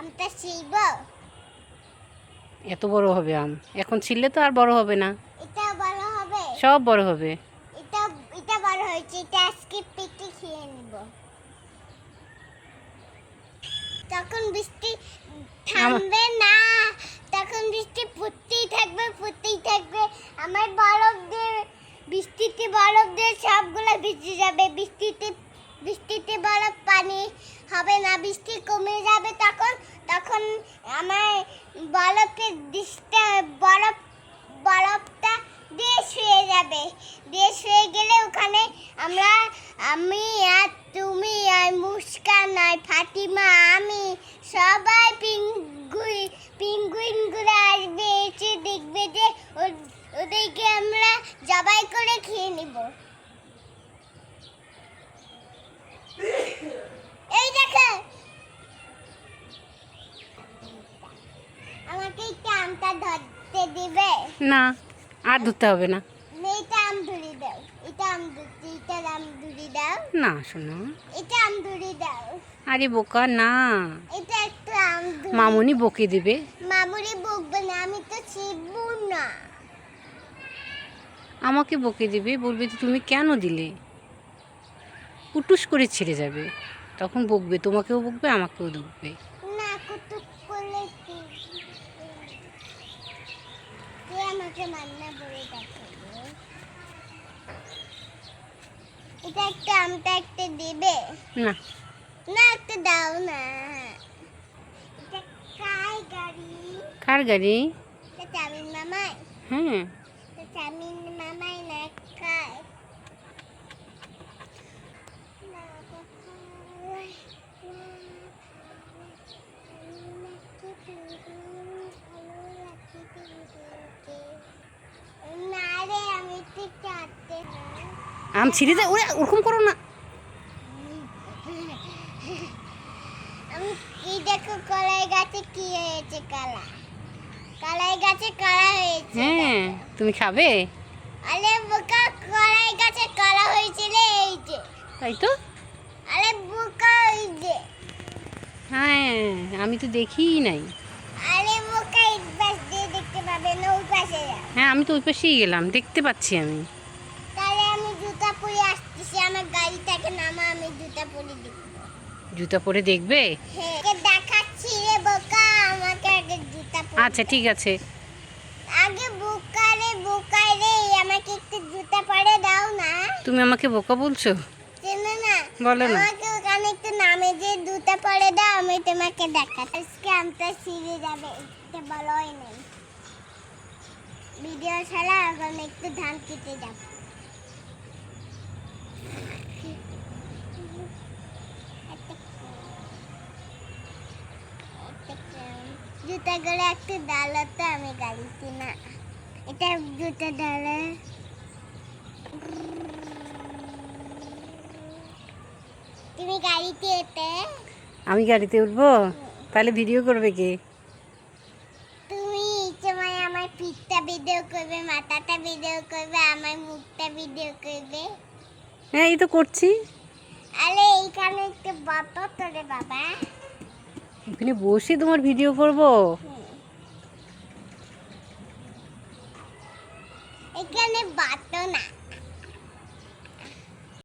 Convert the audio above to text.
আমটা ছিলব এত বড় হবে আম। এখন ছিললে তো আর বড় হবে না। এটা বড় হবে। সব বড় হবে। এটা এটা বড় হয়েছে এটা আজকে পেটে খেয়ে নিব। তখন বৃষ্টি থামবে না। তখন বৃষ্টি পড়তেই থাকবে পড়তেই থাকবে। আমার বরফ দিয়ে বৃষ্টিতে বরফ দিয়ে সবগুলো ভিজে যাবে। বৃষ্টিতে বৃষ্টিতে বরফ পানি হবে না বৃষ্টি কমে যাবে তখন তখন আমার বরফের দৃষ্টি বরফ বরফটা দেশ হয়ে যাবে। দেশ হয়ে গেলে ওখানে আমরা, আমি আর তুমি আর মুস্কান আর ফাতিমা, আমি সবাই পিঙ্গুই, পিঙ্গুইনগুলো আসবে, এসে দেখবে যে ওদেরকে আমরা জবাই করে খেয়ে নিব। এই দেখো আমাকে একটু আমটা ধরতে দিবে? না আর ধরতে হবে না। এটা আম ধরে দাও। এটা আম ধরতে এটা আম ধরে দাও। না শোনো। এটা আম ধরে দাও। আরে বোকা না। এটা একটা আম ধরে মামুনি বকে দেবে। মামুরি বকবে না আমি তো ছিবু না। আমাকে বকে দেবে বলবে যে তুমি কেন দিলে? পুটুস করে ছেড়ে যাবে। তখন বকবে তোমাকেও বকবে আমাকেও বকবে না কুতুক করলে কি কে আমাকে মান্না বলে দেখাবো। এটা একটা আমটা একটা দেবে? না। না একটা দাও না। এটা কাই গাড়ি? কার গাড়ি? এটা চাবির মামাই। হ্যাঁ এটা চাবির মামাই না কাই না দেখাই, না না রে আমি তো চাটতে না আম ছিঁড়ে যায় ওরে ওরকম করো না। আমি এই দেখো কলাই গাছে কি হয়েছে কালা। কলাই গাছে কালা হয়েছে হ্যাঁ তুমি খাবে? আরে বোকা কলাই গাছে কালা হয়েছিল এই যে। তাই তো? আরে বোকা ওই যে। হ্যাঁ আমি তো দেখিই নাই। আরে বোকা এই পাশ দিয়ে দেখতে পাবে না ওই পাশে হ্যাঁ আমি তো ওই পাশেই গেলাম দেখতে পাচ্ছি আমি। পরে দেখব। জুতা পরে দেখবে? হ্যাঁ দেখাচ্ছি রে বোকা আমাকে আগে জুতা পরে আচ্ছা ঠিক আছে। আগে বোকা রে বোকা রে আমাকে একটু জুতা পরে দাও না। তুমি আমাকে বোকা বলছো? চেনো না? বলো না। আমাকে ওখানে একটু নামে যে জুতা পরে দাও আমি তোমাকে আজকে আমটা যাবে এটা বলোই নেই। ভিডিও ছাড়া এখন একটু ধান কেটে যাব। জুতা করে একটু ডালো তো আমি গাড়িতে না এটা জুতা ডালে। তুমি গাড়িতে এতে আমি গাড়িতে উঠবো? তাহলে ভিডিও করবে কে? তুমি সময় আমার পিঠটা ভিডিও করবে মাথাটা ভিডিও করবে আমার মুখটা ভিডিও করবে। হ্যাঁ এই তো করছি। আরে এইখানে একটু বত তোরে বাবা। এখানে বসে তোমার ভিডিও করব। এখানে বাত না